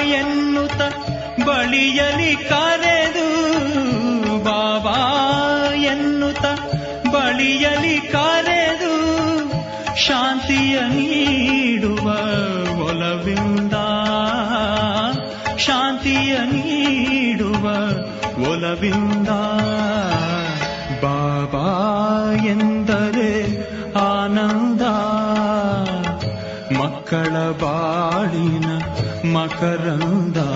ಎನ್ನುತ್ತ ಬಳಿಯಲಿ ಕರೆದು, ಬಾಬಾ, ಎನ್ನುತ್ತ ಬಳಿಯಲಿ ಕರೆದು, ಶಾಂತಿಯ ನೀಡುವ ಒಲವಿಂದ, ಶಾಂತಿಯ ನೀಡುವ ಒಲವಿಂದ, ಬಾಬಾ ಎಂದರೆ ಆನಂದ, ಮಕ್ಕಳ ಬಾಳಿನ मकरन्दा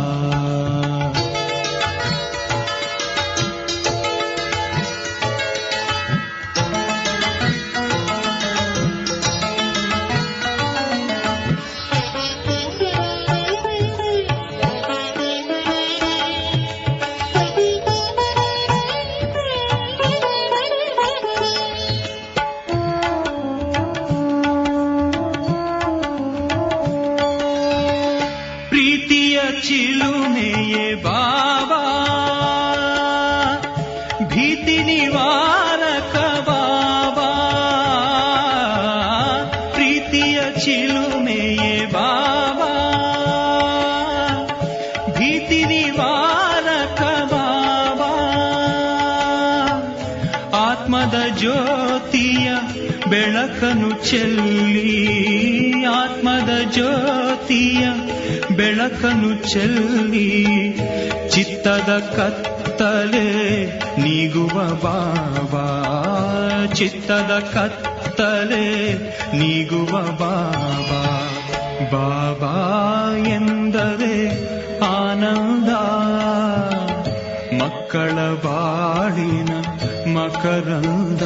ಮಕರಂದ ಪ್ರೀತಿಯ ಚಿಲುಮೆಯೇ ಬಾಬಾ ಚೆಲ್ಲಿ ಚಿತ್ತದ ಕತ್ತಲೆ ನೀಗುವ ಬಾಬಾ ಚಿತ್ತದ ಕತ್ತಲೆ ನೀಗುವ ಬಾಬಾ ಬಾಬಾ ಎಂದರೆ ಆನಂದ. ಮಕ್ಕಳ ಬಾಳಿನ ಮಕರಂದ.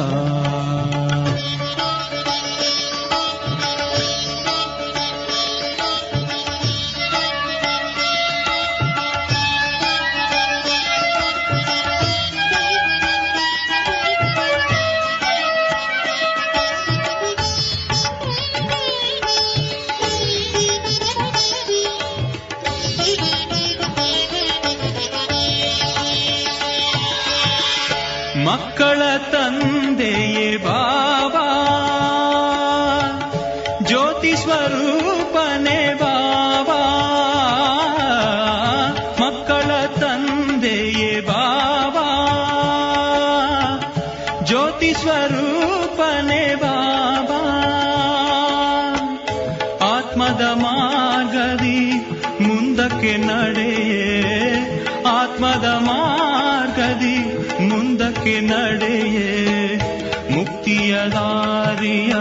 ಮಾರ್ಗದಿ ಮುಂದಕ್ಕೆ ನಡೆಯೇ ಆತ್ಮದ ಮಾರ್ಗದಿ ಮುಂದಕ್ಕೆ ನಡೆಯೇ. ಮುಕ್ತಿಯ ದಾರಿಯ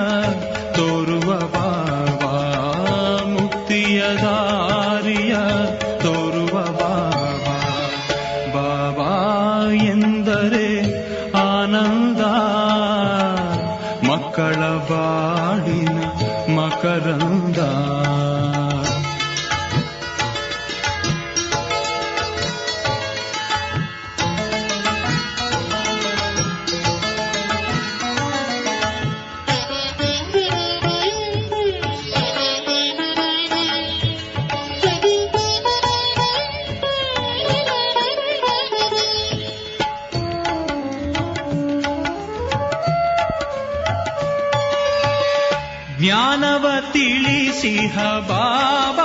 ಜ್ಞಾನವ ತಿಳಿಸಿಹ ಬಾಬಾ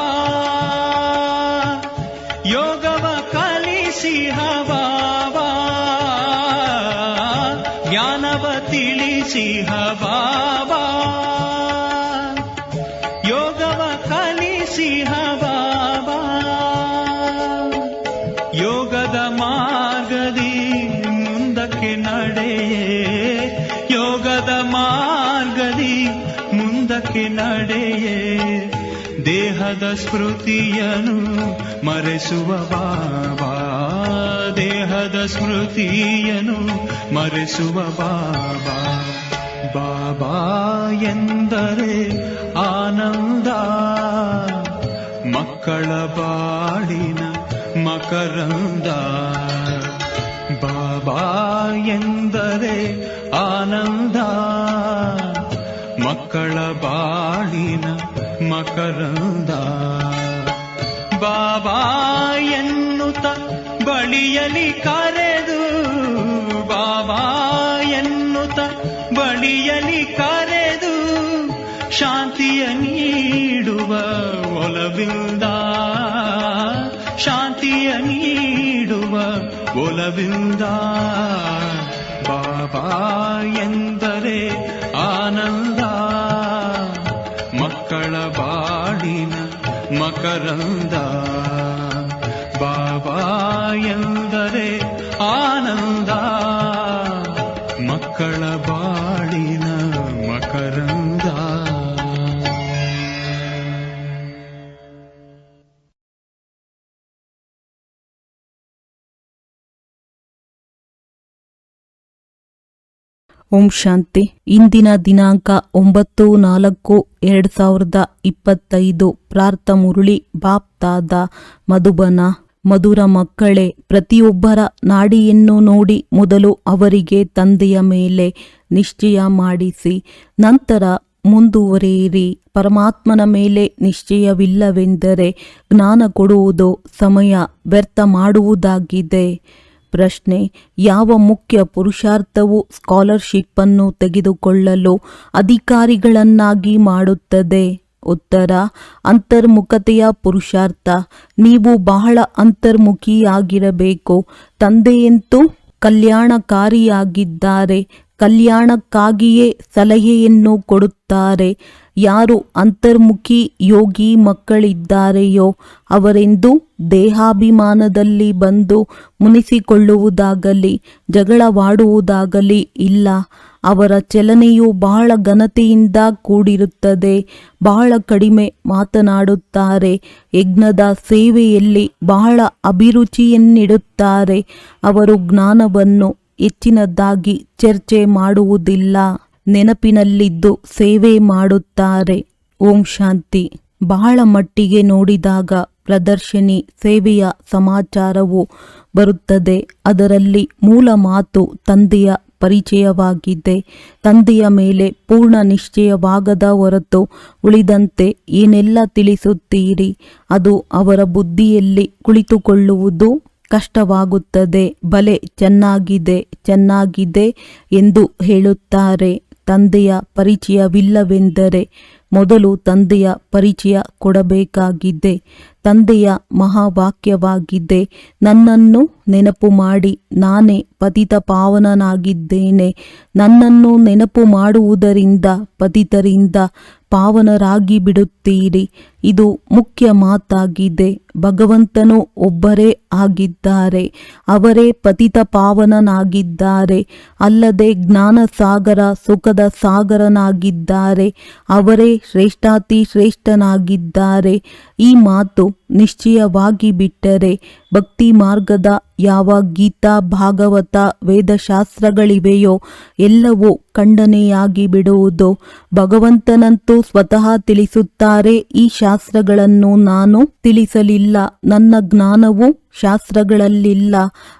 ಸ್ಮೃತಿಯನು ಮರೆಸುವ ಬಾಬಾ. ದೇಹದ ಸ್ಮೃತಿಯನು ಮರೆಸುವ ಬಾಬಾ. ಬಾಬಾ ಎಂದರೆ ಆನಂದ. ಮಕ್ಕಳ ಬಾಳಿನ ಮಕರಂದ. ಬಾಬಾ ಎಂದರೆ ಆನಂದ. ಮಕ್ಕಳ ಬಾಳಿನ ಮಕರಂದ. ಬಾಬಾ ಎನ್ನುತ್ತ ಬಳಿಯಲಿ ಕರೆದು, ಬಾಬಾ ಎನ್ನುತ್ತ ಬಳಿಯಲಿ ಕರೆದು ಶಾಂತಿಯ ನೀಡುವ ಒಲವಿಂದ, ಶಾಂತಿಯ ನೀಡುವ ಒಲವಿಂದ. ಬಾಬಾ ಎಂದರೆ ಮಕ್ಕಳ ಬಾಳಿನ ಮಕರಂದ. ಓಂ ಶಾಂತಿ. ಇಂದಿನ ದಿನಾಂಕ ಒಂಬತ್ತು ನಾಲ್ಕು ಎರಡು ಸಾವಿರದ ಇಪ್ಪತ್ತೈದು. ಪ್ರಾರ್ಥ ಮುರುಳಿ ಬಾಪ್ತಾದ ಮಧುಬನ. ಮಧುರ ಮಕ್ಕಳೇ, ಪ್ರತಿಯೊಬ್ಬರ ನಾಡಿಯನ್ನು ನೋಡಿ ಮೊದಲು ಅವರಿಗೆ ತಂದೆಯ ಮೇಲೆ ನಿಶ್ಚಯ ಮಾಡಿಸಿ, ನಂತರ ಮುಂದುವರಿಯಿರಿ. ಪರಮಾತ್ಮನ ಮೇಲೆ ನಿಶ್ಚಯವಿಲ್ಲವೆಂದರೆ ಜ್ಞಾನ ಕೊಡುವುದು ಸಮಯ ವ್ಯರ್ಥ ಮಾಡುವುದಾಗಿದೆ. ಪ್ರಶ್ನೆ, ಯಾವ ಮುಖ್ಯ ಪುರುಷಾರ್ಥವು ಸ್ಕಾಲರ್ಶಿಪ್ ಅನ್ನು ತೆಗೆದುಕೊಳ್ಳಲು ಅಧಿಕಾರಿಗಳನ್ನಾಗಿ ಮಾಡುತ್ತದೆ? ಉತ್ತರ, ಅಂತರ್ಮುಖತೆಯ ಪುರುಷಾರ್ಥ. ನೀವು ಬಹಳ ಅಂತರ್ಮುಖಿಯಾಗಿರಬೇಕು. ತಂದೆಯಂತೂ ಕಲ್ಯಾಣಕಾರಿಯಾಗಿದ್ದಾರೆ. ಕಲ್ಯಾಣಕ್ಕಾಗಿಯೇ ಸಲಹೆಯನ್ನು ಕೊಡುತ್ತಾರೆ. ಯಾರು ಅಂತರ್ಮುಖಿ ಯೋಗಿ ಮಕ್ಕಳಿದ್ದಾರೆಯೋ ಅವರೆಂದು ದೇಹಾಭಿಮಾನದಲ್ಲಿ ಬಂದು ಮುನಿಸಿಕೊಳ್ಳುವುದಾಗಲಿ, ಜಗಳವಾಡುವುದಾಗಲಿ ಇಲ್ಲ. ಅವರ ಚಲನೆಯು ಬಹಳ ಘನತೆಯಿಂದ ಕೂಡಿರುತ್ತದೆ. ಬಹಳ ಕಡಿಮೆ ಮಾತನಾಡುತ್ತಾರೆ. ಯಜ್ಞದ ಸೇವೆಯಲ್ಲಿ ಬಹಳ ಅಭಿರುಚಿಯನ್ನಿಡುತ್ತಾರೆ. ಅವರು ಜ್ಞಾನವನ್ನು ಹೆಚ್ಚಿನದಾಗಿ ಚರ್ಚೆ ಮಾಡುವುದಿಲ್ಲ. ನೆನಪಿನಲ್ಲಿದ್ದು ಸೇವೆ ಮಾಡುತ್ತಾರೆ. ಓಂ ಶಾಂತಿ. ಬಹಳ ಮಟ್ಟಿಗೆ ನೋಡಿದಾಗ ಪ್ರದರ್ಶನಿ ಸೇವೆಯ ಸಮಾಚಾರವು ಬರುತ್ತದೆ. ಅದರಲ್ಲಿ ಮೂಲ ಮಾತು ತಂದೆಯ ಪರಿಚಯವಾಗಿದೆ ತಂದೆಯ ಮೇಲೆ ಪೂರ್ಣ ನಿಶ್ಚಯವಾಗದ ಹೊರತು ಉಳಿದಂತೆ ಏನೆಲ್ಲ ತಿಳಿಸುತ್ತೀರಿ? ಅದು ಅವರ ಬುದ್ಧಿಯಲ್ಲಿ ಕುಳಿತುಕೊಳ್ಳುವುದು ಕಷ್ಟವಾಗುತ್ತದೆ. ಬಲೆ ಚೆನ್ನಾಗಿದೆ ಚೆನ್ನಾಗಿದೆ ಎಂದು ಹೇಳುತ್ತಾರೆ. ತಂದೆಯ ಪರಿಚಯವಿಲ್ಲವೆಂದರೆ ಮೊದಲು ತಂದೆಯ ಪರಿಚಯ ಕೊಡಬೇಕಾಗಿದೆ. ತಂದೆಯ ಮಹಾವಾಕ್ಯವಾಗಿದೆ. ನನ್ನನ್ನು ನೆನಪು ಮಾಡಿ ನಾನೇ ಪತಿತ ಪಾವನನಾಗಿದ್ದೇನೆ. ನನ್ನನ್ನು ನೆನಪು ಮಾಡುವುದರಿಂದ ಪತಿತರಿಂದ ಪಾವನರಾಗಿ ಬಿಡುತ್ತೀರಿ ಇದು ಮುಖ್ಯ ಮಾತಾಗಿದೆ. ಭಗವಂತನು ಒಬ್ಬರೇ ಆಗಿದ್ದಾರೆ. ಅವರೇ ಪತಿತ ಪಾವನನಾಗಿದ್ದಾರೆ. ಅಲ್ಲದೆ ಜ್ಞಾನ ಸಾಗರ ಸುಖದ ಸಾಗರನಾಗಿದ್ದಾರೆ. ಅವರೇ ಶ್ರೇಷ್ಠಾತಿ ಶ್ರೇಷ್ಠನಾಗಿದ್ದಾರೆ. ಈ ಮಾತು ನಿಶ್ಚಯವಾಗಿ ಬಿಟ್ಟರೆ ಭಕ್ತಿ ಮಾರ್ಗದ ಯಾವ ಗೀತಾ, ಭಾಗವತ, ವೇದಶಾಸ್ತ್ರಗಳಿವೆಯೋ ಎಲ್ಲವೂ ಖಂಡನೆಯಾಗಿ ಬಿಡುವುದು. ಭಗವಂತನಂತೂ ಸ್ವತಃ ತಿಳಿಸುತ್ತಾರೆ ಈ ಶಾಸ್ತ್ರಗಳನ್ನು ನಾನು ತಿಳಿಸಲಿಲ್ಲ. ನನ್ನ ಜ್ಞಾನವು ಶಾಸ್ತ್ರಗಳಲ್ಲಿಲ್ಲ.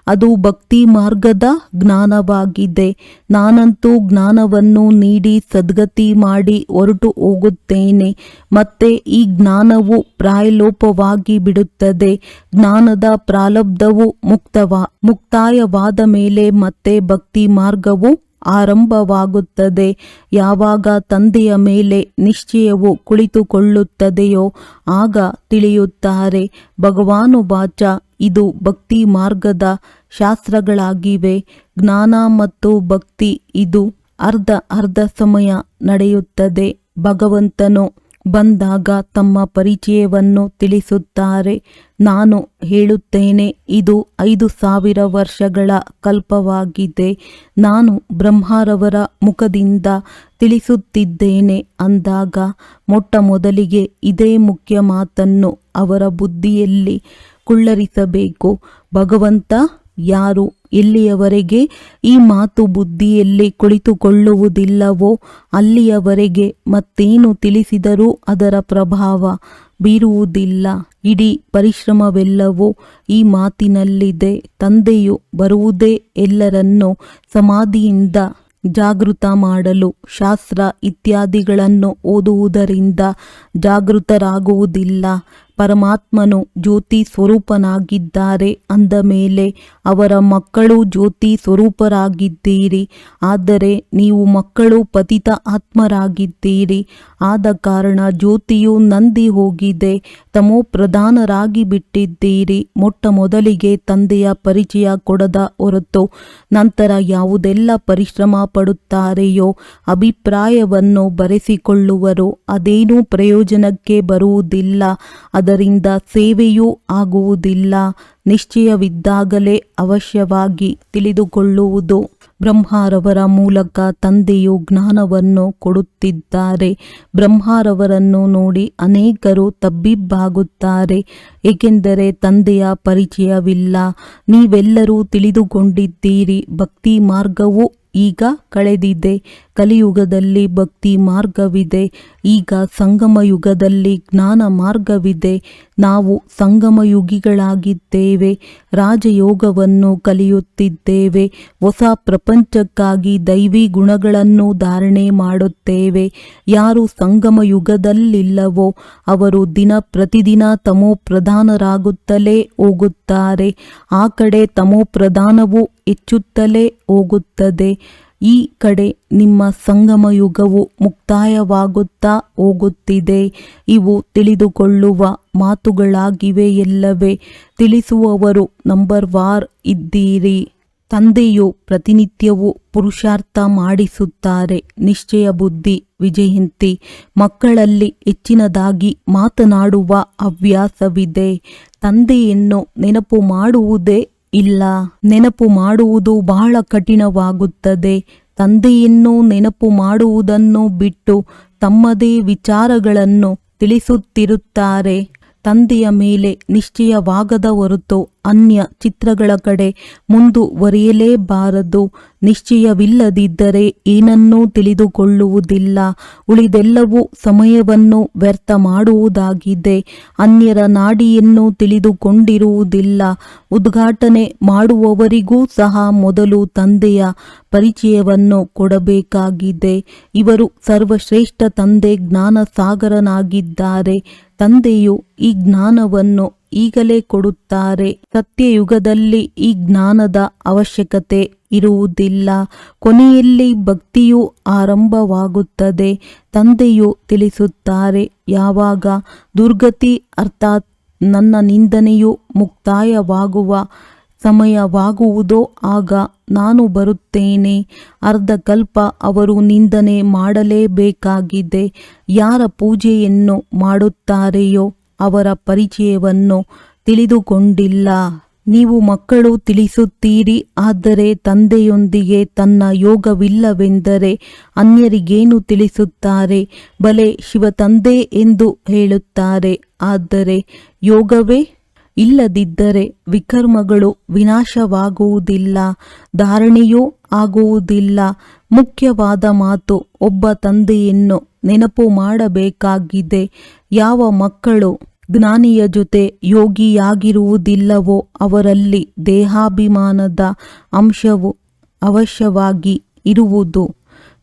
ಅದು ಭಕ್ತಿ ಮಾರ್ಗದ ಜ್ಞಾನವಾಗಿದೆ. ನಾನಂತೂ ಜ್ಞಾನವನ್ನು ನೀಡಿ ಸದ್ಗತಿ ಮಾಡಿ ಹೊರಟು ಹೋಗುತ್ತೇನೆ. ಮತ್ತೆ ಈ ಜ್ಞಾನವು ಪ್ರಾಯಲೋಪವಾಗಿ ಬಿಡುತ್ತದೆ. ಜ್ಞಾನದ ಪ್ರಾಲಬ್ಧವು ಮುಕ್ತವ, ಮುಕ್ತಾಯವಾದ ಮೇಲೆ ಮತ್ತೆ ಭಕ್ತಿ ಮಾರ್ಗವು ಆರಂಭವಾಗುತ್ತದೆ. ಯಾವಾಗ ತಂದೆಯ ಮೇಲೆ ನಿಶ್ಚಯವು ಕುಳಿತುಕೊಳ್ಳುತ್ತದೆಯೋ ಆಗ ತಿಳಿಯುತ್ತಾರೆ. ಭಗವಾನುವಾಚ ಇದು ಭಕ್ತಿ ಮಾರ್ಗದ ಶಾಸ್ತ್ರಗಳಾಗಿವೆ. ಜ್ಞಾನ ಮತ್ತು ಭಕ್ತಿ ಇದು ಅರ್ಧ ಅರ್ಧ ಸಮಯ ನಡೆಯುತ್ತದೆ. ಭಗವಂತನು ಬಂದಾಗ ತಮ್ಮ ಪರಿಚಯವನ್ನು ತಿಳಿಸುತ್ತಾರೆ. ನಾನು ಹೇಳುತ್ತೇನೆ, ಇದು ಐದು ಸಾವಿರ ವರ್ಷಗಳ ಕಲ್ಪವಾಗಿದೆ. ನಾನು ಬ್ರಹ್ಮರವರ ಮುಖದಿಂದ ತಿಳಿಸುತ್ತಿದ್ದೇನೆ ಅಂದಾಗ ಮೊಟ್ಟ ಮೊದಲಿಗೆ ಇದೇ ಮುಖ್ಯ ಮಾತನ್ನು ಅವರ ಬುದ್ಧಿಯಲ್ಲಿ ಕುಳ್ಳರಿಸಬೇಕು. ಭಗವಂತ ಯಾರು? ಎಲ್ಲಿಯವರೆಗೆ ಈ ಮಾತು ಬುದ್ಧಿಯಲ್ಲಿ ಕುಳಿತುಕೊಳ್ಳುವುದಿಲ್ಲವೋ? ಅಲ್ಲಿಯವರೆಗೆ ಮತ್ತೇನು ತಿಳಿಸಿದರೂ ಅದರ ಪ್ರಭಾವ ಬೀರುವುದಿಲ್ಲ. ಇಡೀ ಪರಿಶ್ರಮವೆಲ್ಲವೂ ಈ ಮಾತಿನಲ್ಲಿದೆ. ತಂದೆಯು ಬರುವುದೇ ಎಲ್ಲರನ್ನು ಸಮಾಧಿಯಿಂದ ಜಾಗೃತ ಮಾಡಲು, ಶಾಸ್ತ್ರ ಇತ್ಯಾದಿಗಳನ್ನು ಓದುವುದರಿಂದ ಜಾಗೃತರಾಗುವುದಿಲ್ಲ. ಪರಮಾತ್ಮನು ಜ್ಯೋತಿ ಸ್ವರೂಪನಾಗಿದ್ದಾರೆ. ಅಂದ ಮೇಲೆ, ಅವರ ಮಕ್ಕಳು ಜ್ಯೋತಿ ಸ್ವರೂಪರಾಗಿದ್ದೀರಿ. ಆದರೆ ನೀವು ಮಕ್ಕಳು ಪತಿತ ಆತ್ಮರಾಗಿದ್ದೀರಿ. ಆದ ಕಾರಣ ಜ್ಯೋತಿಯು ನಂದಿ ಹೋಗಿದೆ. ತಮೋ ಪ್ರಧಾನರಾಗಿ ಬಿಟ್ಟಿದ್ದೀರಿ. ಮೊಟ್ಟ ಮೊದಲಿಗೆ ತಂದೆಯ ಪರಿಚಯ ಕೊಡದ ಹೊರತು ನಂತರ ಯಾವುದೆಲ್ಲ ಪರಿಶ್ರಮ ಪಡುತ್ತಾರೆಯೋ ಅಭಿಪ್ರಾಯವನ್ನು ಬರೆಸಿಕೊಳ್ಳುವರು. ಅದೇನೂ ಪ್ರಯೋಜನಕ್ಕೆ ಬರುವುದಿಲ್ಲ. ಅದರಿಂದ ಸೇವೆಯೂ ಆಗುವುದಿಲ್ಲ. ನಿಶ್ಚಯವಿದ್ದಾಗಲೇ ಅವಶ್ಯವಾಗಿ ತಿಳಿದುಕೊಳ್ಳುವುದು. ಬ್ರಹ್ಮಾರವರ ಮೂಲಕ ತಂದೆಯು ಜ್ಞಾನವನ್ನು ಕೊಡುತ್ತಿದ್ದಾರೆ. ಬ್ರಹ್ಮಾರವರನ್ನು ನೋಡಿ ಅನೇಕರು ತಬ್ಬಿಬ್ಬಾಗುತ್ತಾರೆ. ಏಕೆಂದರೆ ತಂದೆಯ ಪರಿಚಯವಿಲ್ಲ. ನೀವೆಲ್ಲರೂ ತಿಳಿದುಕೊಂಡಿದ್ದೀರಿ. ಭಕ್ತಿ ಮಾರ್ಗವು ಈಗ ಕಳೆದಿದೆ. ಕಲಿಯುಗದಲ್ಲಿ ಭಕ್ತಿ ಮಾರ್ಗವಿದೆ. ಈಗ ಸಂಗಮ ಯುಗದಲ್ಲಿ ಜ್ಞಾನ ಮಾರ್ಗವಿದೆ. ನಾವು ಸಂಗಮಯುಗಿಗಳಾಗಿದ್ದೇವೆ ರಾಜಯೋಗವನ್ನು ಕಲಿಯುತ್ತಿದ್ದೇವೆ. ಹೊಸ ಪ್ರಪಂಚಕ್ಕಾಗಿ ದೈವಿ ಗುಣಗಳನ್ನು ಧಾರಣೆ ಮಾಡುತ್ತೇವೆ. ಯಾರು ಸಂಗಮ ಯುಗದಲ್ಲಿಲ್ಲವೋ ಅವರು ದಿನ ಪ್ರತಿದಿನ ತಮೋ ಪ್ರಧಾನರಾಗುತ್ತಲೇ ಹೋಗುತ್ತಾರೆ. ಆ ಕಡೆ ತಮೋ ಪ್ರಧಾನವು ಹೆಚ್ಚುತ್ತಲೇ ಹೋಗುತ್ತದೆ. ಈ ಕಡೆ ನಿಮ್ಮ ಸಂಗಮ ಯುಗವು ಮುಕ್ತಾಯವಾಗುತ್ತಾ ಹೋಗುತ್ತಿದೆ. ಇವು ತಿಳಿದುಕೊಳ್ಳುವ ಮಾತುಗಳಾಗಿವೆ ಎಲ್ಲವೇ. ತಿಳಿಸುವವರು ನಂಬರ್ ವಾರ್ ಇದ್ದೀರಿ. ತಂದೆಯು ಪ್ರತಿನಿತ್ಯವೂ ಪುರುಷಾರ್ಥ ಮಾಡಿಸುತ್ತಾರೆ. ನಿಶ್ಚಯ ಬುದ್ಧಿ, ವಿಜಯಂತಿ. ಮಕ್ಕಳಲ್ಲಿ ಹೆಚ್ಚಿನದಾಗಿ ಮಾತನಾಡುವ ಹವ್ಯಾಸವಿದೆ. ತಂದೆಯನ್ನು ನೆನಪು ಮಾಡುವುದೇ ಇಲ್ಲ. ನೆನಪು ಮಾಡುವುದು ಬಹಳ ಕಠಿಣವಾಗುತ್ತದೆ. ತಂದೆಯನ್ನು ನೆನಪು ಮಾಡುವುದನ್ನು ಬಿಟ್ಟು ತಮ್ಮದೇ ವಿಚಾರಗಳನ್ನು ತಿಳಿಸುತ್ತಿರುತ್ತಾರೆ. ತಂದೆಯ ಮೇಲೆ ನಿಶ್ಚಯವಾಗದ ಹೊರತು ಅನ್ಯ ಚಿತ್ರಗಳ ಕಡೆ ಮುಂದುವರಿಯಲೇಬಾರದು. ನಿಶ್ಚಯವಿಲ್ಲದಿದ್ದರೆ ಏನನ್ನೂ ತಿಳಿದುಕೊಳ್ಳುವುದಿಲ್ಲ. ಉಳಿದೆಲ್ಲವೂ ಸಮಯವನ್ನು ವ್ಯರ್ಥ ಮಾಡುವುದಾಗಿದೆ. ಅನ್ಯರ ನಾಡಿಯನ್ನು ತಿಳಿದುಕೊಂಡಿರುವುದಿಲ್ಲ. ಉದ್ಘಾಟನೆ ಮಾಡುವವರಿಗೂ ಸಹ ಮೊದಲು ತಂದೆಯ ಪರಿಚಯವನ್ನು ಕೊಡಬೇಕಾಗಿದೆ. ಇವರು ಸರ್ವಶ್ರೇಷ್ಠ ತಂದೆ ಜ್ಞಾನ ಸಾಗರನಾಗಿದ್ದಾರೆ ತಂದೆಯು ಈ ಜ್ಞಾನವನ್ನು ಈಗಲೇ ಕೊಡುತ್ತಾರೆ. ಸತ್ಯಯುಗದಲ್ಲಿ ಈ ಜ್ಞಾನದ ಅವಶ್ಯಕತೆ ಇರುವುದಿಲ್ಲ. ಕೊನೆಯಲ್ಲಿ ಭಕ್ತಿಯು ಆರಂಭವಾಗುತ್ತದೆ. ತಂದೆಯು ತಿಳಿಸುತ್ತಾರೆ, ಯಾವಾಗ ದುರ್ಗತಿ ಅರ್ಥಾತ್ ನನ್ನ ನಿಂದನೆಯು ಮುಕ್ತಾಯವಾಗುವ ಸಮಯವಾಗುವುದೋ ಆಗ ನಾನು ಬರುತ್ತೇನೆ. ಅರ್ಧ ಕಲ್ಪ ಅವರು ನಿಂದನೆ ಮಾಡಲೇಬೇಕಾಗಿದೆ. ಯಾರ ಪೂಜೆಯನ್ನು ಮಾಡುತ್ತಾರೆಯೋ ಅವರ ಪರಿಚಯವನ್ನು ತಿಳಿದುಕೊಂಡಿಲ್ಲ. ನೀವು ಮಕ್ಕಳು ತಿಳಿಸುತ್ತೀರಿ, ಆದರೆ ತಂದೆಯೊಂದಿಗೆ ತನ್ನ ಯೋಗವಿಲ್ಲವೆಂದರೆ ಅನ್ಯರಿಗೇನು ತಿಳಿಸುತ್ತಾರೆ? ಬಲೆ ಶಿವ ತಂದೆ ಎಂದು ಹೇಳುತ್ತಾರೆ. ಆದರೆ ಯೋಗವೇ ಇಲ್ಲದಿದ್ದರೆ ವಿಕರ್ಮಗಳು ವಿನಾಶವಾಗುವುದಿಲ್ಲ, ಧಾರಣೆಯೂ ಆಗುವುದಿಲ್ಲ. ಮುಖ್ಯವಾದ ಮಾತು, ಒಬ್ಬ ತಂದೆಯನ್ನು ನೆನಪು ಮಾಡಬೇಕಾಗಿದೆ. ಯಾವ ಮಕ್ಕಳು ಜ್ಞಾನಿಯ ಜೊತೆ ಯೋಗಿಯಾಗಿರುವುದಿಲ್ಲವೋ ಅವರಲ್ಲಿ ದೇಹಾಭಿಮಾನದ ಅಂಶವು ಅವಶ್ಯವಾಗಿ ಇರುವುದು.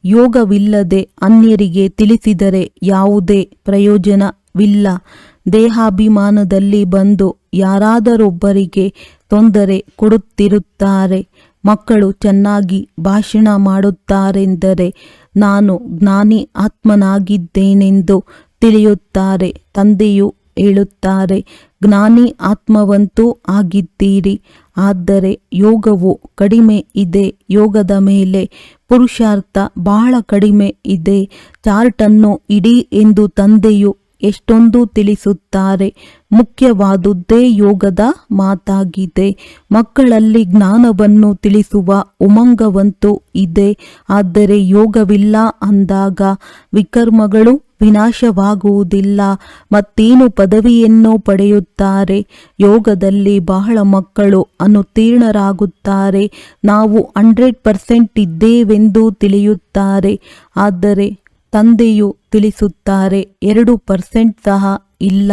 ಯೋಗವಿಲ್ಲದೆ ಅನ್ಯರಿಗೆ ತಿಳಿಸಿದರೆ ಯಾವುದೇ ಪ್ರಯೋಜನವಿಲ್ಲ. ದೇಹಾಭಿಮಾನದಲ್ಲಿ ಬಂದು ಯಾರಾದರೊಬ್ಬರಿಗೆ ತೊಂದರೆ ಕೊಡುತ್ತಿರುತ್ತಾರೆ. ಮಕ್ಕಳು ಚೆನ್ನಾಗಿ ಭಾಷಣ ಮಾಡುತ್ತಾರೆಂದರೆ ನಾನು ಜ್ಞಾನಿ ಆತ್ಮನಾಗಿದ್ದೇನೆಂದು ತಿಳಿಯುತ್ತಾರೆ. ತಂದೆಯು ಹೇಳುತ್ತಾರೆ, ಜ್ಞಾನಿ ಆತ್ಮವಂತೂ ಆಗಿದ್ದೀರಿ, ಆದರೆ ಯೋಗವು ಕಡಿಮೆ ಇದೆ, ಯೋಗದ ಮೇಲೆ ಪುರುಷಾರ್ಥ ಬಹಳ ಕಡಿಮೆ ಇದೆ, ಚಾರ್ಟನ್ನು ಇಡೀ ಎಂದು ತಂದೆಯು ಎಷ್ಟೊಂದು ತಿಳಿಸುತ್ತಾರೆ, ಮುಖ್ಯವಾದುದೇ ಯೋಗದ ಮಾತಾಗಿದೆ, ಮಕ್ಕಳಲ್ಲಿ ಜ್ಞಾನವನ್ನು ತಿಳಿಸುವ ಉಮಂಗವಂತೂ ಇದೆ, ಆದರೆ ಯೋಗವಿಲ್ಲ ಅಂದಾಗ ವಿಕರ್ಮಗಳು ವಿನಾಶವಾಗುವುದಿಲ್ಲ. ಮತ್ತೇನು ಪದವಿಯನ್ನು ಪಡೆಯುತ್ತಾರೆ? ಯೋಗದಲ್ಲಿ ಬಹಳ ಮಕ್ಕಳು ಅನುತ್ತೀರ್ಣರಾಗುತ್ತಾರೆ. ನಾವು ಹಂಡ್ರೆಡ್ ಪರ್ಸೆಂಟ್ ಇದ್ದೇವೆಂದು ತಿಳಿಯುತ್ತಾರೆ. ಆದರೆ ತಂದೆಯು ತಿಳಿಸುತ್ತಾರೆ, ಎರಡು ಪರ್ಸೆಂಟ್ ಸಹ ಇಲ್ಲ.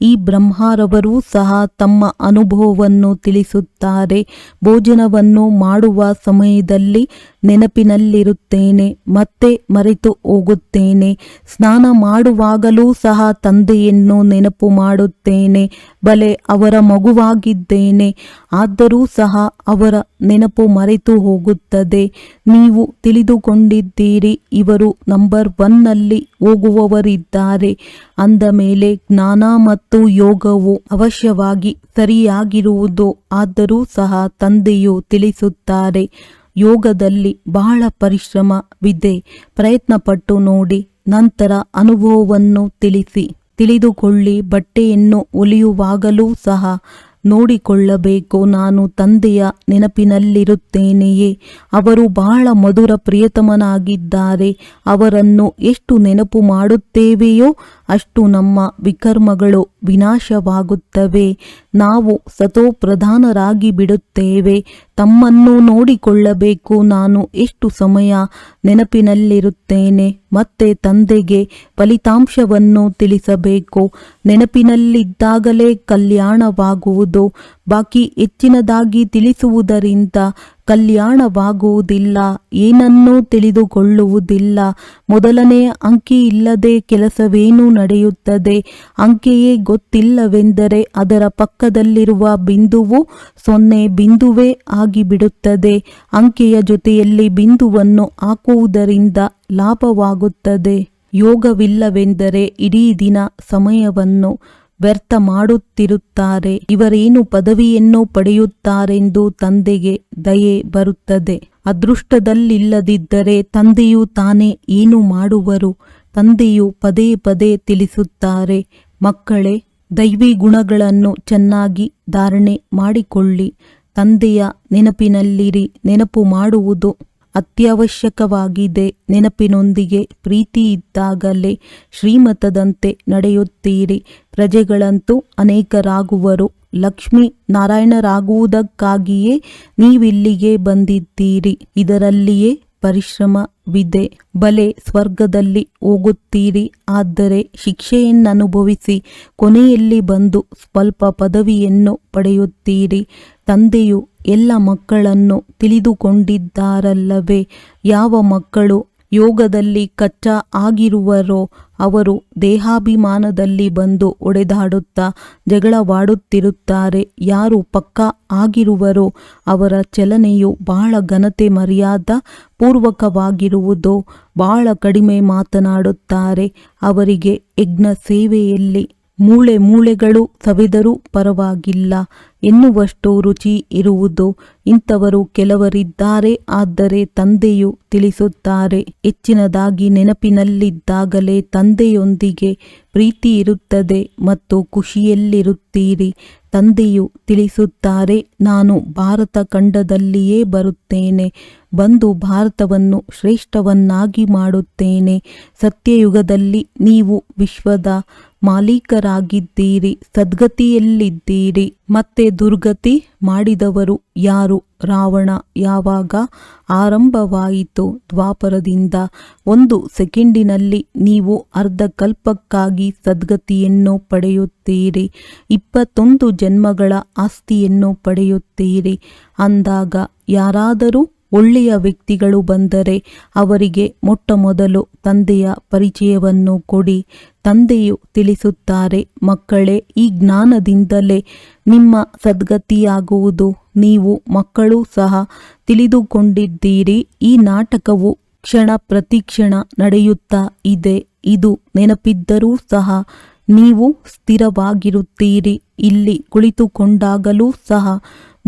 ಈ ಬ್ರಹ್ಮಾರವರೂ ಸಹ ತಮ್ಮ ಅನುಭವವನ್ನು ತಿಳಿಸುತ್ತಾರೆ. ಭೋಜನವನ್ನು ಮಾಡುವ ಸಮಯದಲ್ಲಿ ನೆನಪಿನಲ್ಲಿರುತ್ತೇನೆ, ಮತ್ತೆ ಮರೆತು ಹೋಗುತ್ತೇನೆ. ಸ್ನಾನ ಮಾಡುವಾಗಲೂ ಸಹ ತಂದೆಯನ್ನು ನೆನಪು ಮಾಡುತ್ತೇನೆ, ಬಲೆ ಅವರ ಮಗುವಾಗಿದ್ದೇನೆ, ಆದರೂ ಸಹ ಅವರ ನೆನಪು ಮರೆತು ಹೋಗುತ್ತದೆ. ನೀವು ತಿಳಿದುಕೊಂಡಿದ್ದೀರಿ, ಇವರು ನಂಬರ್ ಒನ್ನಲ್ಲಿ ಹೋಗುವವರಿದ್ದಾರೆ. ಅಂದ ಮೇಲೆ ಜ್ಞಾನ ಮತ್ತು ಯೋಗವು ಅವಶ್ಯವಾಗಿ ಸರಿಯಾಗಿರುವುದು ಆದರೂ ಸಹ ತಂದೆಯು ತಿಳಿಸುತ್ತಾರೆ. ಯೋಗದಲ್ಲಿ ಬಹಳ ಪರಿಶ್ರಮವಿದೆ. ಪ್ರಯತ್ನಪಟ್ಟು ನೋಡಿ. ನಂತರ ಅನುಭವವನ್ನು ತಿಳಿಸಿ. ತಿಳಿದುಕೊಳ್ಳಿ. ಬಟ್ಟೆಯನ್ನು ಒಲಿಯುವಾಗಲೂ ಸಹ ನೋಡಿಕೊಳ್ಳಬೇಕು. ನಾನು ತಂದೆಯ ನೆನಪಿನಲ್ಲಿರುತ್ತೇನೆಯೇ. ಅವರು ಬಹಳ ಮಧುರ ಪ್ರಿಯತಮನಾಗಿದ್ದಾರೆ. ಅವರನ್ನು ಎಷ್ಟು ನೆನಪು ಮಾಡುತ್ತೇವೆಯೋ ಅಷ್ಟು ನಮ್ಮ ವಿಕರ್ಮಗಳು ವಿನಾಶವಾಗುತ್ತವೆ. ನಾವು ಸತೋಪ್ರಧಾನರಾಗಿ ಬಿಡುತ್ತೇವೆ. ತಮ್ಮನ್ನು ನೋಡಿಕೊಳ್ಳಬೇಕು. ನಾನು ಎಷ್ಟು ಸಮಯ ನೆನಪಿನಲ್ಲಿರುತ್ತೇನೆ. ಮತ್ತೆ ತಂದೆಗೆ ಫಲಿತಾಂಶವನ್ನು ತಿಳಿಸಬೇಕು. ನೆನಪಿನಲ್ಲಿದ್ದಾಗಲೇ ಕಲ್ಯಾಣವಾಗುವುದು. ಬಾಕಿ ಹೆಚ್ಚಿನದಾಗಿ ತಿಳಿಸುವುದರಿಂದ ಕಲ್ಯಾಣವಾಗುವುದಿಲ್ಲ, ಏನನ್ನೂ ತಿಳಿದುಕೊಳ್ಳುವುದಿಲ್ಲ. ಮೊದಲನೇ ಅಂಕಿ ಇಲ್ಲದೆ ಕೆಲಸವೇನೂ ನಡೆಯುತ್ತದೆ. ಅಂಕೆಯೇ ಗೊತ್ತಿಲ್ಲವೆಂದರೆ ಅದರ ಪಕ್ಕದಲ್ಲಿರುವ ಬಿಂದುವು ಸೊನ್ನೆ ಬಿಂದುವೇ ಆಗಿಬಿಡುತ್ತದೆ. ಅಂಕೆಯ ಜೊತೆಯಲ್ಲಿ ಬಿಂದುವನ್ನು ಹಾಕುವುದರಿಂದ ಲಾಭವಾಗುತ್ತದೆ. ಯೋಗವಿಲ್ಲವೆಂದರೆ ಇಡೀ ದಿನ ಸಮಯವನ್ನು ವ್ಯರ್ಥ ಮಾಡುತ್ತಿರುತ್ತಾರೆ. ಇವರೇನು ಪದವಿಯನ್ನು ಪಡೆಯುತ್ತಾರೆಂದು ತಂದೆಗೆ ದಯೆ ಬರುತ್ತದೆ. ಅದೃಷ್ಟದಲ್ಲಿಲ್ಲದಿದ್ದರೆ ತಂದೆಯು ತಾನೇ ಏನು ಮಾಡುವರು? ತಂದೆಯು ಪದೇ ಪದೇ ತಿಳಿಸುತ್ತಾರೆ. ಮಕ್ಕಳೇ, ದೈವಿ ಗುಣಗಳನ್ನು ಚೆನ್ನಾಗಿ ಧಾರಣೆ ಮಾಡಿಕೊಳ್ಳಿ. ತಂದೆಯ ನೆನಪಿನಲ್ಲಿರಿ, ನೆನಪು ಮಾಡುವುದು ಅತ್ಯವಶ್ಯಕವಾಗಿದೆ. ನೆನಪಿನೊಂದಿಗೆ ಪ್ರೀತಿ ಇದ್ದಾಗಲೇ ಶ್ರೀಮತದಂತೆ ನಡೆಯುತ್ತೀರಿ. ಪ್ರಜೆಗಳಂತೂ ಅನೇಕರಾಗುವರು. ಲಕ್ಷ್ಮಿ ನಾರಾಯಣರಾಗುವುದಕ್ಕಾಗಿಯೇ ನೀವಿಲ್ಲಿಗೆ ಬಂದಿದ್ದೀರಿ. ಇದರಲ್ಲಿಯೇ ಪರಿಶ್ರಮವಿದೆ. ಬಲೆ ಸ್ವರ್ಗದಲ್ಲಿ ಹೋಗುತ್ತೀರಿ. ಆದರೆ ಶಿಕ್ಷೆಯನ್ನನುಭವಿಸಿ ಕೊನೆಯಲ್ಲಿ ಬಂದು ಸ್ವಲ್ಪ ಪದವಿಯನ್ನು ಪಡೆಯುತ್ತೀರಿ. ತಂದೆಯು ಎಲ್ಲ ಮಕ್ಕಳನ್ನು ತಿಳಿದುಕೊಂಡಿದ್ದಾರಲ್ಲವೇ? ಯಾವ ಮಕ್ಕಳು ಯೋಗದಲ್ಲಿ ಕಚ್ಚಾ ಆಗಿರುವರೋ ಅವರು ದೇಹಾಭಿಮಾನದಲ್ಲಿ ಬಂದು ಒಡೆದಾಡುತ್ತಾ ಜಗಳವಾಡುತ್ತಿರುತ್ತಾರೆ. ಯಾರು ಪಕ್ಕಾ ಆಗಿರುವರೋ ಅವರ ಚಲನೆಯು ಬಹಳ ಘನತೆ ಮರ್ಯಾದ ಪೂರ್ವಕವಾಗಿರುವುದು. ಬಹಳ ಕಡಿಮೆ ಮಾತನಾಡುತ್ತಾರೆ. ಅವರಿಗೆ ಯಜ್ಞ ಸೇವೆಯಲ್ಲಿ ಮೂಳೆ ಮೂಳೆಗಳು ಸವೆದರೂ ಪರವಾಗಿಲ್ಲ. ಎನ್ನುವಷ್ಟು ರುಚಿ ಇರುವುದು. ಇಂಥವರು ಕೆಲವರಿದ್ದಾರೆ. ಆದರೆ ತಂದೆಯು ತಿಳಿಸುತ್ತಾರೆ. ಹೆಚ್ಚಿನದಾಗಿ ನೆನಪಿನಲ್ಲಿದ್ದಾಗಲೇ ತಂದೆಯೊಂದಿಗೆ ಪ್ರೀತಿ ಇರುತ್ತದೆ ಮತ್ತು ಖುಷಿಯಲ್ಲಿರುತ್ತೀರಿ. ತಂದೆಯು ತಿಳಿಸುತ್ತಾರೆ, ನಾನು ಭಾರತ ಖಂಡದಲ್ಲಿಯೇ ಬರುತ್ತೇನೆ. ಬಂದು ಭಾರತವನ್ನು ಶ್ರೇಷ್ಠವನ್ನಾಗಿ ಮಾಡುತ್ತೇನೆ. ಸತ್ಯಯುಗದಲ್ಲಿ ನೀವು ವಿಶ್ವದ ಮಾಲೀಕರಾಗಿದ್ದೀರಿ, ಸದ್ಗತಿಯಲ್ಲಿದ್ದೀರಿ, ಮತ್ತೆ ದುರ್ಗತಿ ಮಾಡಿದವರು ಯಾರು? ರಾವಣ ಯಾವಾಗ ಆರಂಭವಾಯಿತು ದ್ವಾಪರದಿಂದ? ಒಂದು ಸೆಕೆಂಡಿನಲ್ಲಿ ನೀವು ಅರ್ಧ ಕಲ್ಪಕ್ಕಾಗಿ ಸದ್ಗತಿಯನ್ನು ಪಡೆಯುತ್ತೀರಿ, ಇಪ್ಪತ್ತೊಂದು ಜನ್ಮಗಳ ಆಸ್ತಿಯನ್ನು ಪಡೆಯುತ್ತೀರಿ. ಅಂದಾಗ ಯಾರಾದರೂ ಒಳ್ಳೆಯ ವ್ಯಕ್ತಿಗಳು ಬಂದರೆ ಅವರಿಗೆ ಮೊಟ್ಟ ಮೊದಲು ತಂದೆಯ ಪರಿಚಯವನ್ನು ಕೊಡಿ. ತಂದೆಯು ತಿಳಿಸುತ್ತಾರೆ, ಮಕ್ಕಳೇ, ಈ ಜ್ಞಾನದಿಂದಲೇ ನಿಮ್ಮ ಸದ್ಗತಿಯಾಗುವುದು. ನೀವು ಮಕ್ಕಳು ಸಹ ತಿಳಿದುಕೊಂಡಿದ್ದೀರಿ. ಈ ನಾಟಕವು ಕ್ಷಣ ಪ್ರತಿಕ್ಷಣ ನಡೆಯುತ್ತಾ ಇದೆ. ಇದು ನೆನಪಿದ್ದರೂ ಸಹ ನೀವು ಸ್ಥಿರವಾಗಿರುತ್ತೀರಿ. ಇಲ್ಲಿ ಕುಳಿತುಕೊಂಡಾಗಲೂ ಸಹ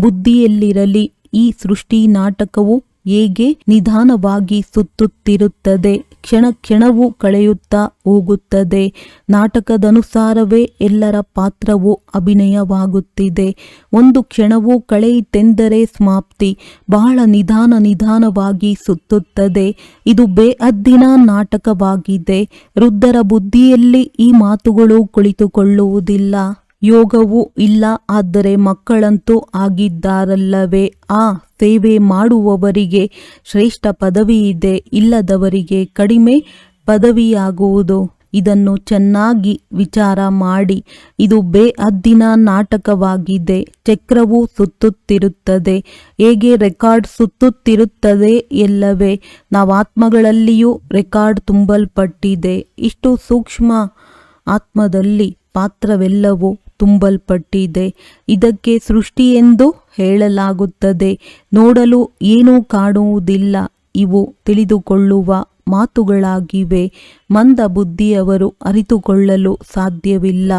ಬುದ್ಧಿಯಲ್ಲಿರಲಿ. ಈ ಸೃಷ್ಟಿ ನಾಟಕವು ಹೇಗೆ ನಿಧಾನವಾಗಿ ಸುತ್ತುತ್ತಿರುತ್ತದೆ? ಕ್ಷಣ ಕ್ಷಣವೂ ಕಳೆಯುತ್ತಾ ಹೋಗುತ್ತದೆ. ನಾಟಕದನುಸಾರವೇ ಎಲ್ಲರ ಪಾತ್ರವು ಅಭಿನಯವಾಗುತ್ತಿದೆ. ಒಂದು ಕ್ಷಣವೂ ಕಳೆಯಿತೆಂದರೆ ಸಮಾಪ್ತಿ. ಬಹಳ ನಿಧಾನ ನಿಧಾನವಾಗಿ ಸುತ್ತುತ್ತದೆ. ಇದು ಬೇಅದ್ದಿನ ನಾಟಕವಾಗಿದೆ. ವೃದ್ಧರ ಬುದ್ಧಿಯಲ್ಲಿ ಈ ಮಾತುಗಳು ಕುಳಿತುಕೊಳ್ಳುವುದಿಲ್ಲ. ಯೋಗವೂ ಇಲ್ಲ, ಆದರೆ ಮಕ್ಕಳಂತೂ ಆಗಿದ್ದಾರಲ್ಲವೇ? ಆ ಸೇವೆ ಮಾಡುವವರಿಗೆ ಶ್ರೇಷ್ಠ ಪದವಿ ಇದೆ ಇಲ್ಲದವರಿಗೆ ಕಡಿಮೆ ಪದವಿಯಾಗುವುದು. ಇದನ್ನು ಚೆನ್ನಾಗಿ ವಿಚಾರ ಮಾಡಿ, ಇದು ಬೇಅದ್ದಿನ ನಾಟಕವಾಗಿದೆ. ಚಕ್ರವು ಸುತ್ತುತ್ತಿರುತ್ತದೆ. ಹೇಗೆ ರೆಕಾರ್ಡ್ ಸುತ್ತುತ್ತಿರುತ್ತದೆ ಎಲ್ಲವೇ? ನಾವು ಆತ್ಮಗಳಲ್ಲಿಯೂ ರೆಕಾರ್ಡ್ ತುಂಬಲ್ಪಟ್ಟಿದೆ. ಇಷ್ಟು ಸೂಕ್ಷ್ಮ ಆತ್ಮದಲ್ಲಿ ಪಾತ್ರವೆಲ್ಲವೂ ತುಂಬಲ್ಪಟ್ಟಿದೆ. ಇದಕ್ಕೆ ಸೃಷ್ಟಿ ಎಂದು ಹೇಳಲಾಗುತ್ತದೆ. ನೋಡಲು ಏನೂ ಕಾಣುವುದಿಲ್ಲ. ಇವು ತಿಳಿದುಕೊಳ್ಳುವ ಮಾತುಗಳಾಗಿವೆ. ಮಂದ ಬುದ್ಧಿಯವರು ಅರಿತುಕೊಳ್ಳಲು ಸಾಧ್ಯವಿಲ್ಲ.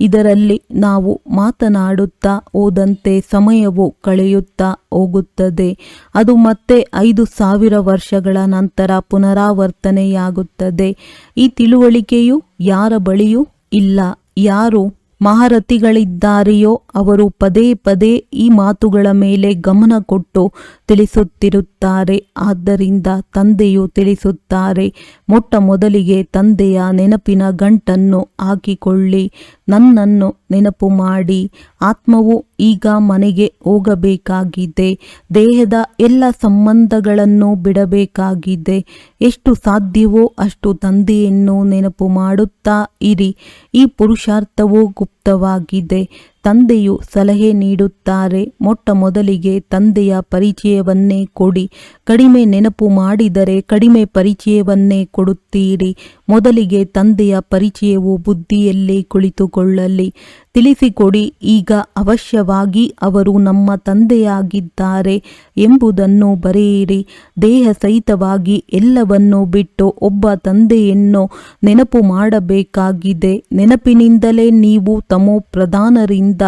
ಇದರಲ್ಲಿ ನಾವು ಮಾತನಾಡುತ್ತಾ ಹೋದಂತೆ ಸಮಯವು ಕಳೆಯುತ್ತಾ ಹೋಗುತ್ತದೆ. ಅದು ಮತ್ತೆ ಐದು ಸಾವಿರ ವರ್ಷಗಳ ನಂತರ ಪುನರಾವರ್ತನೆಯಾಗುತ್ತದೆ. ಈ ತಿಳುವಳಿಕೆಯು ಯಾರ ಬಳಿಯೂ ಇಲ್ಲ. ಯಾರು ಮಹಾರಥಿಗಳಿದ್ದಾರೆಯೋ ಅವರು ಪದೇ ಪದೇ ಈ ಮಾತುಗಳ ಮೇಲೆ ಗಮನ ಕೊಟ್ಟು ತಿಳಿಸುತ್ತಿರುತ್ತಾರೆ. ಆದ್ದರಿಂದ ತಂದೆಯು ತಿಳಿಸುತ್ತಾರೆ ಮೊಟ್ಟ ಮೊದಲಿಗೆ ತಂದೆಯ ನೆನಪಿನ ಗಂಟನ್ನು ಹಾಕಿಕೊಳ್ಳಿ. ನನ್ನನ್ನು ನೆನಪು ಮಾಡಿ ಆತ್ಮವು ಈಗ ಮನೆಗೆ ಹೋಗಬೇಕಾಗಿದೆ. ದೇಹದ ಎಲ್ಲ ಸಂಬಂಧಗಳನ್ನು ಬಿಡಬೇಕಾಗಿದೆ. ಎಷ್ಟು ಸಾಧ್ಯವೋ ಅಷ್ಟು ತಂದೆಯನ್ನು ನೆನಪು ಮಾಡುತ್ತಾ ಇರಿ. ಈ ಪುರುಷಾರ್ಥವು ಗುಪ್ತವಾಗಿದೆ. ತಂದೆಯು ಸಲಹೆ ನೀಡುತ್ತಾರೆ. ಮೊಟ್ಟ ಮೊದಲಿಗೆ ತಂದೆಯ ಪರಿಚಯವನ್ನೇ ಕೊಡಿ. ಕಡಿಮೆ ನೆನಪು ಮಾಡಿದರೆ ಕಡಿಮೆ ಪರಿಚಯವನ್ನೇ ಕೊಡುತ್ತೀರಿ. ಮೊದಲಿಗೆ ತಂದೆಯ ಪರಿಚಯವು ಬುದ್ಧಿಯಲ್ಲಿ ಕುಳಿತುಕೊಳ್ಳಲಿ. ತಿಳಿಸಿಕೊಡಿ, ಈಗ ಅವಶ್ಯವಾಗಿ ಅವರು ನಮ್ಮ ತಂದೆಯಾಗಿದ್ದಾರೆ ಎಂಬುದನ್ನು ಬರೆಯಿರಿ. ದೇಹ ಸಹಿತವಾಗಿ ಎಲ್ಲವನ್ನೂ ಬಿಟ್ಟು ಒಬ್ಬ ತಂದೆಯನ್ನು ನೆನಪು ಮಾಡಬೇಕಾಗಿದೆ. ನೆನಪಿನಿಂದಲೇ ನೀವು ತಮೋ ಪ್ರಧಾನರಿಂದ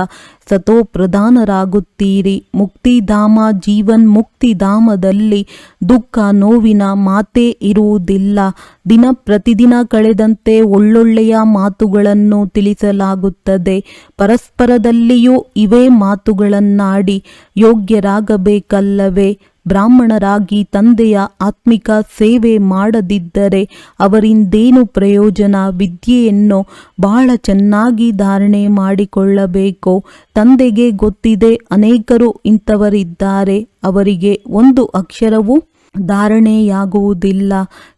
ಸತೋ ಪ್ರಧಾನರಾಗುತ್ತೀರಿ. ಮುಕ್ತಿಧಾಮ ಜೀವನ್ ಮುಕ್ತಿಧಾಮದಲ್ಲಿ ದುಃಖ ನೋವಿನ ಮಾತೇ ಇರುವುದಿಲ್ಲ. ದಿನ ಪ್ರತಿದಿನ ಕಳೆದಂತೆ ಒಳ್ಳೊಳ್ಳೆಯ ಮಾತುಗಳನ್ನು ತಿಳಿಸಲಾಗುತ್ತದೆ. ಪರಸ್ಪರದಲ್ಲಿಯೂ ಇವೇ ಮಾತುಗಳನ್ನಾಡಿ ಯೋಗ್ಯರಾಗಬೇಕಲ್ಲವೇ? ಬ್ರಾಹ್ಮಣರಾಗಿ ತಂದೆಯ ಆತ್ಮಿಕ ಸೇವೆ ಮಾಡದಿದ್ದರೆ ಅವರಿಂದೇನು ಪ್ರಯೋಜನ? ವಿದ್ಯೆಯನ್ನು ಬಹಳ ಚೆನ್ನಾಗಿ ಧಾರಣೆ ಮಾಡಿಕೊಳ್ಳಬೇಕು. ತಂದೆಗೆ ಗೊತ್ತಿದೆ, ಅನೇಕರು ಇಂಥವರಿದ್ದಾರೆ. ಅವರಿಗೆ ಒಂದು ಅಕ್ಷರವೂ ಧಾರಣೆಯಾಗುವುದಿಲ್ಲ.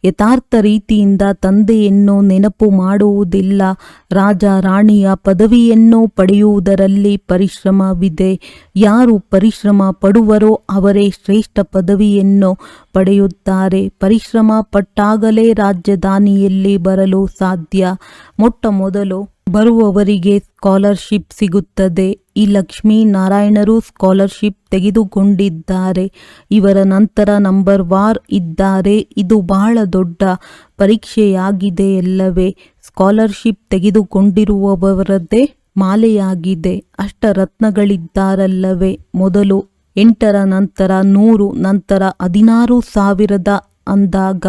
ಯಥಾರ್ಥ ರೀತಿಯಿಂದ ತಂದೆಯನ್ನು ನೆನಪು ಮಾಡುವುದಿಲ್ಲ. ರಾಜ ರಾಣಿಯ ಪದವಿಯನ್ನು ಪಡೆಯುವುದರಲ್ಲಿ ಪರಿಶ್ರಮವಿದೆ. ಯಾರು ಪರಿಶ್ರಮ ಪಡುವರೋ ಅವರೇ ಶ್ರೇಷ್ಠ ಪದವಿಯನ್ನು ಪಡೆಯುತ್ತಾರೆ. ಪರಿಶ್ರಮ ಪಟ್ಟಾಗಲೇ ರಾಜಧಾನಿಯಲ್ಲಿ ಬರಲು ಸಾಧ್ಯ. ಮೊಟ್ಟ ಮೊದಲು ಬರುವವರಿಗೆ ಸ್ಕಾಲರ್ಶಿಪ್ ಸಿಗುತ್ತದೆ. ಈ ಲಕ್ಷ್ಮೀ ನಾರಾಯಣರು ಸ್ಕಾಲರ್ಶಿಪ್ ತೆಗೆದುಕೊಂಡಿದ್ದಾರೆ. ಇವರ ನಂತರ ನಂಬರ್ ವಾರ್ ಇದ್ದಾರೆ. ಇದು ಬಹಳ ದೊಡ್ಡ ಪರೀಕ್ಷೆಯಾಗಿದೆ ಎಲ್ಲವೇ ಸ್ಕಾಲರ್ಶಿಪ್ ತೆಗೆದುಕೊಂಡಿರುವವರದ್ದೇ ಮಾಲೆಯಾಗಿದೆ. ಅಷ್ಟರತ್ನಗಳಿದ್ದಾರಲ್ಲವೇ. ಮೊದಲು ಎಂಟರ ನಂತರ ನೂರು, ನಂತರ ಹದಿನಾರು ಸಾವಿರದ ಅಂದಾಗ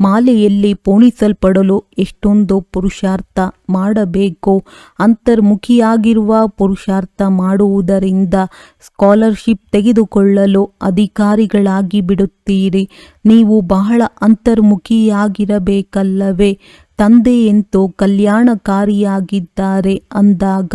ಮಾಲೆಯಲ್ಲಿ ಪೋಣಿಸಲ್ಪಡಲು ಎಷ್ಟೊಂದು ಪುರುಷಾರ್ಥ ಮಾಡಬೇಕು, ಅಂತರ್ಮುಖಿಯಾಗಿರುವ ಪುರುಷಾರ್ಥ ಮಾಡುವುದರಿಂದ ಸ್ಕಾಲರ್ಶಿಪ್ ತೆಗೆದುಕೊಳ್ಳಲು ಅಧಿಕಾರಿಗಳಾಗಿ ಬಿಡುತ್ತೀರಿ. ನೀವು ಬಹಳ ಅಂತರ್ಮುಖಿಯಾಗಿರಬೇಕಲ್ಲವೇ, ತಂದೆಯಂತೂ ಕಲ್ಯಾಣಕಾರಿಯಾಗಿದ್ದಾರೆ ಅಂದಾಗ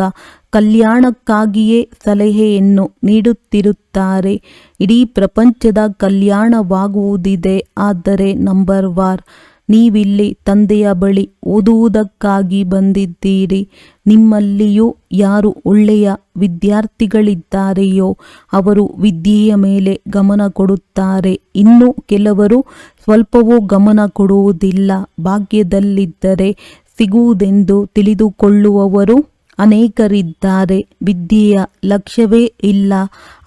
ಕಲ್ಯಾಣಕ್ಕಾಗಿಯೇ ಸಲಹೆಯನ್ನು ನೀಡುತ್ತಿರುತ್ತಾರೆ. ಇಡೀ ಪ್ರಪಂಚದ ಕಲ್ಯಾಣವಾಗುವುದಿದೆ, ಆದರೆ ನಂಬರ್ ವಾರ್, ನೀವಿಲ್ಲಿ ತಂದೆಯ ಬಳಿ ಓದುವುದಕ್ಕಾಗಿ ಬಂದಿದ್ದೀರಿ. ನಿಮ್ಮಲ್ಲಿಯೂ ಯಾರು ಒಳ್ಳೆಯ ವಿದ್ಯಾರ್ಥಿಗಳಿದ್ದಾರೆಯೋ ಅವರು ವಿದ್ಯೆಯ ಮೇಲೆ ಗಮನ ಕೊಡುತ್ತಾರೆ. ಇನ್ನು ಕೆಲವರು ಸ್ವಲ್ಪವೂ ಗಮನ ಕೊಡುವುದಿಲ್ಲ. ಭಾಗ್ಯದಲ್ಲಿದ್ದರೆ ಸಿಗುವುದೆಂದು ತಿಳಿದುಕೊಳ್ಳುವವರು ಅನೇಕರಿದ್ದಾರೆ. ವಿದ್ಯೆಯ ಲಕ್ಷ್ಯವೇ ಇಲ್ಲ.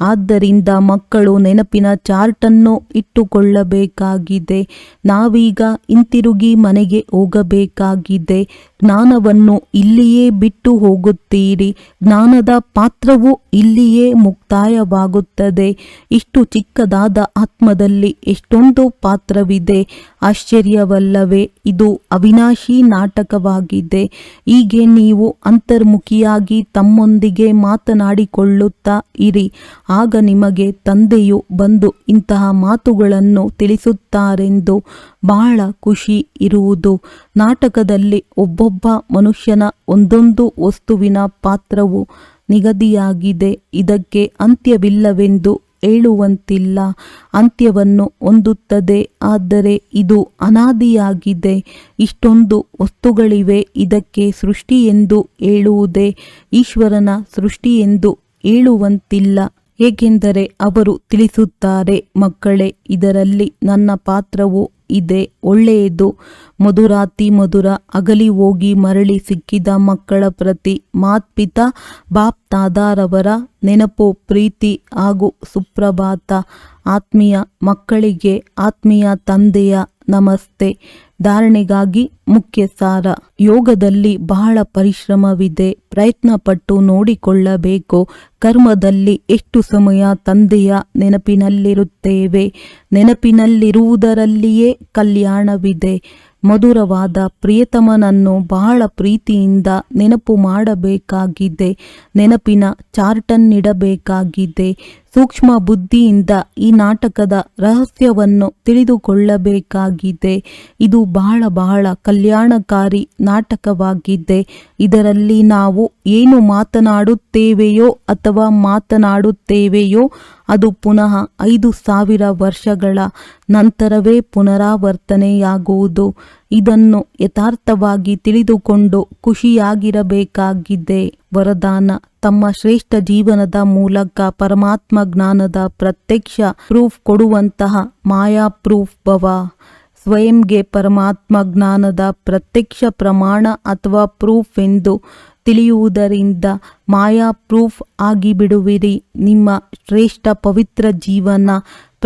ಆದ್ದರಿಂದ ಮಕ್ಕಳು ನೆನಪಿನ ಚಾರ್ಟನ್ನು ಇಟ್ಟುಕೊಳ್ಳಬೇಕಾಗಿದೆ. ನಾವೀಗ ಹಿಂತಿರುಗಿ ಮನೆಗೆ ಹೋಗಬೇಕಾಗಿದೆ. ಜ್ಞಾನವನ್ನು ಇಲ್ಲಿಯೇ ಬಿಟ್ಟು ಹೋಗುತ್ತೀರಿ. ಜ್ಞಾನದ ಪಾತ್ರವು ಇಲ್ಲಿಯೇ ಮುಕ್ತಾಯವಾಗುತ್ತದೆ. ಇಷ್ಟು ಚಿಕ್ಕದಾದ ಆತ್ಮದಲ್ಲಿ ಎಷ್ಟೊಂದು ಪಾತ್ರವಿದೆ. ಆಶ್ಚರ್ಯವಲ್ಲವೇ, ಇದು ಅವಿನಾಶಿ ನಾಟಕವಾಗಿದೆ. ಹೀಗೆ ನೀವು ಅಂತರ್ಮುಖಿಯಾಗಿ ತಮ್ಮೊಂದಿಗೆ ಮಾತನಾಡಿಕೊಳ್ಳುತ್ತಾ ಇರಿ. ಆಗ ನಿಮಗೆ ತಂದೆಯು ಬಂದು ಇಂತಹ ಮಾತುಗಳನ್ನು ತಿಳಿಸುತ್ತಾರೆಂದು ಬಹಳ ಖುಷಿ ಇರುವುದು. ನಾಟಕದಲ್ಲಿ ಒಬ್ಬೊಬ್ಬ ಮನುಷ್ಯನ ಒಂದೊಂದು ವಸ್ತುವಿನ ಪಾತ್ರವು ನಿಗದಿಯಾಗಿದೆ. ಇದಕ್ಕೆ ಅಂತ್ಯವಿಲ್ಲವೆಂದು ಹೇಳುವಂತಿಲ್ಲ ಅಂತ್ಯವನ್ನು ಹೊಂದುತ್ತದೆ, ಆದರೆ ಇದು ಅನಾದಿಯಾಗಿದೆ. ಇಷ್ಟೊಂದು ವಸ್ತುಗಳಿವೆ, ಇದಕ್ಕೆ ಸೃಷ್ಟಿ ಎಂದು ಹೇಳುವುದೇ ಈಶ್ವರನ ಸೃಷ್ಟಿ ಎಂದು ಹೇಳುವಂತಿಲ್ಲ. ಏಕೆಂದರೆ ಅವರು ತಿಳಿಸುತ್ತಾರೆ, ಮಕ್ಕಳೇ, ಇದರಲ್ಲಿ ನನ್ನ ಪಾತ್ರವು ಇದೆ, ಒಳ್ಳೆಯದು. ಮಧುರಾತಿ ಮಧುರ, ಅಗಲಿ ಹೋಗಿ ಮರಳಿ ಸಿಕ್ಕಿದ ಮಕ್ಕಳ ಪ್ರತಿ ಮಾತ್ಪಿತ, ಬಾಪ್ ತಾದಾರವರ ನೆನಪು, ಪ್ರೀತಿ ಹಾಗೂ ಸುಪ್ರಭಾತ. ಆತ್ಮೀಯ ಮಕ್ಕಳಿಗೆ, ಆತ್ಮೀಯ ತಂದೆಯ ನಮಸ್ತೆ. ಧಾರಣೆಗಾಗಿ ಮುಖ್ಯ ಸಾರ ಯೋಗದಲ್ಲಿ ಬಹಳ ಪರಿಶ್ರಮವಿದೆ. ಪ್ರಯತ್ನಪಟ್ಟು ನೋಡಿಕೊಳ್ಳಬೇಕು. ಕರ್ಮದಲ್ಲಿ ಎಷ್ಟು ಸಮಯ ತಂದೆಯ ನೆನಪಿನಲ್ಲಿರುತ್ತೇವೆ. ನೆನಪಿನಲ್ಲಿರುವುದರಲ್ಲಿಯೇ ಕಲ್ಯಾಣವಿದೆ. ಮಧುರವಾದ ಪ್ರಿಯತಮನನ್ನು ಬಹಳ ಪ್ರೀತಿಯಿಂದ ನೆನಪು ಮಾಡಬೇಕಾಗಿದೆ. ನೆನಪಿನ ಚಾರ್ಟನ್ನಿಡಬೇಕಾಗಿದೆ. ಸೂಕ್ಷ್ಮ ಬುದ್ಧಿಯಿಂದ ಈ ನಾಟಕದ ರಹಸ್ಯವನ್ನು ತಿಳಿದುಕೊಳ್ಳಬೇಕಾಗಿದೆ. ಇದು ಬಹಳ ಬಹಳ ಕಲ್ಯಾಣಕಾರಿ ನಾಟಕವಾಗಿದೆ. ಇದರಲ್ಲಿ ನಾವು ಏನು ಮಾತನಾಡುತ್ತೇವೆಯೋ ಅಥವಾ ಮಾತನಾಡುತ್ತೇವೆಯೋ ಅದು ಪುನಃ ಐದು ಸಾವಿರ ವರ್ಷಗಳ ನಂತರವೇ ಪುನರಾವರ್ತನೆಯಾಗುವುದು. ಇದನ್ನು ಯಥಾರ್ಥವಾಗಿ ತಿಳಿದುಕೊಂಡು ಖುಷಿಯಾಗಿರಬೇಕಾಗಿದೆ. ವರದಾನ, ತಮ್ಮ ಶ್ರೇಷ್ಠ ಜೀವನದ ಮೂಲಕ ಪರಮಾತ್ಮ ಜ್ಞಾನದ ಪ್ರತ್ಯಕ್ಷ ಪ್ರೂಫ್ ಕೊಡುವಂತಹ ಮಾಯಾ ಪ್ರೂಫ್ ಭವ. ಸ್ವಯಂಗೆ ಪರಮಾತ್ಮ ಜ್ಞಾನದ ಪ್ರತ್ಯಕ್ಷ ಪ್ರಮಾಣ ಅಥವಾ ಪ್ರೂಫ್ ಎಂದು ತಿಳಿಯುವುದರಿಂದ ಮಾಯಾ ಪ್ರೂಫ್ ಆಗಿಬಿಡುವಿರಿ. ನಿಮ್ಮ ಶ್ರೇಷ್ಠ ಪವಿತ್ರ ಜೀವನ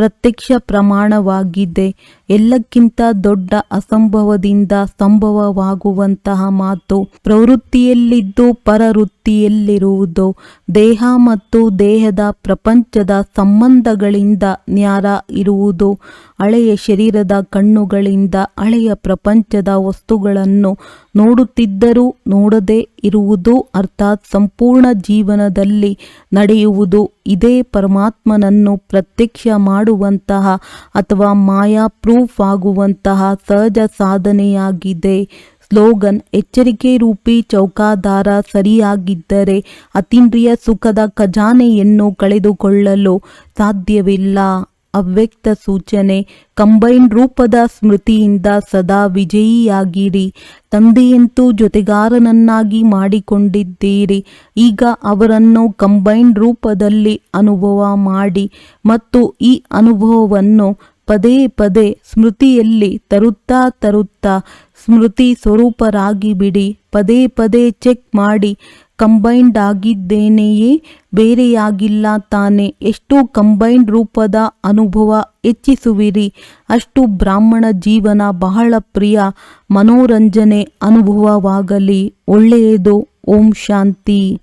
ಪ್ರತ್ಯಕ್ಷ ಪ್ರಮಾಣವಾಗಿದೆ. ಎಲ್ಲಕ್ಕಿಂತ ದೊಡ್ಡ ಅಸಂಭವದಿಂದ ಸಂಭವವಾಗುವಂತಹ ಮಾತು ಪ್ರವೃತ್ತಿಯಲ್ಲಿದ್ದು ಪರವೃತ್ತಿಯಲ್ಲಿರುವುದು ದೇಹ ಮತ್ತು ದೇಹದ ಪ್ರಪಂಚದ ಸಂಬಂಧಗಳಿಂದ ನ್ಯಾರ ಇರುವುದು ಹಳೆಯ ಶರೀರದ ಕಣ್ಣುಗಳಿಂದ ಹಳೆಯ ಪ್ರಪಂಚದ ವಸ್ತುಗಳನ್ನು ನೋಡುತ್ತಿದ್ದರೂ ನೋಡದೇ ಇರುವುದು ಅರ್ಥಾತ್ ಸಂಪೂರ್ಣ ಜೀವನದಲ್ಲಿ ನಡೆಯುವುದು. ಇದೇ ಪರಮಾತ್ಮನನ್ನು ಪ್ರತ್ಯಕ್ಷ ಮಾಡುವಂತಹ ಅಥವಾ ಮಾಯಾ ಪ್ರೂಫ್ ಆಗುವಂತಹ ಸಹಜ ಸಾಧನೆಯಾಗಿದೆ. ಸ್ಲೋಗನ್, ಎಚ್ಚರಿಕೆ ರೂಪಿ ಚೌಕಾದಾರ ಸರಿಯಾಗಿದ್ದರೆ ಅತೀಂದ್ರಿಯ ಸುಖದ ಖಜಾನೆಯನ್ನು ಕಳೆದುಕೊಳ್ಳಲು ಸಾಧ್ಯವಿಲ್ಲ. ಅವ್ಯಕ್ತ ಸೂಚನೆ, ಕಂಬೈನ್ ರೂಪದ ಸ್ಮೃತಿಯಿಂದ ಸದಾ ವಿಜಯಿಯಾಗಿರಿ. ತಂದೆಯಂತೂ ಜೊತೆಗಾರನನ್ನಾಗಿ ಮಾಡಿಕೊಂಡಿದ್ದೀರಿ. ಈಗ ಅವರನ್ನು ಕಂಬೈನ್ ರೂಪದಲ್ಲಿ ಅನುಭವ ಮಾಡಿ ಮತ್ತು ಈ ಅನುಭವವನ್ನು ಪದೇ ಪದೇ ಸ್ಮೃತಿಯಲ್ಲಿ ತರುತ್ತಾ ತರುತ್ತಾ ಸ್ಮೃತಿ ಸ್ವರೂಪರಾಗಿ ಬಿಡಿ ಪದೇ ಪದೇ ಚೆಕ್ ಮಾಡಿ. ಕಂಬೈನ್ಡ್ ಆಗಿದ್ದೇನೆಯೇ? ಬೇರೆಯಾಗಿಲ್ಲ ತಾನೆ. ಎಷ್ಟು ಕಂಬೈನ್ಡ್ ರೂಪದ ಅನುಭವ ಹೆಚ್ಚಿಸುವಿರಿ. ಅಷ್ಟು ಬ್ರಾಹ್ಮಣ ಜೀವನ ಬಹಳ ಪ್ರಿಯ. ಮನೋರಂಜನೆ ಅನುಭವವಾಗಲಿ. ಒಳ್ಳೆಯದು. ಓಂ ಶಾಂತಿ.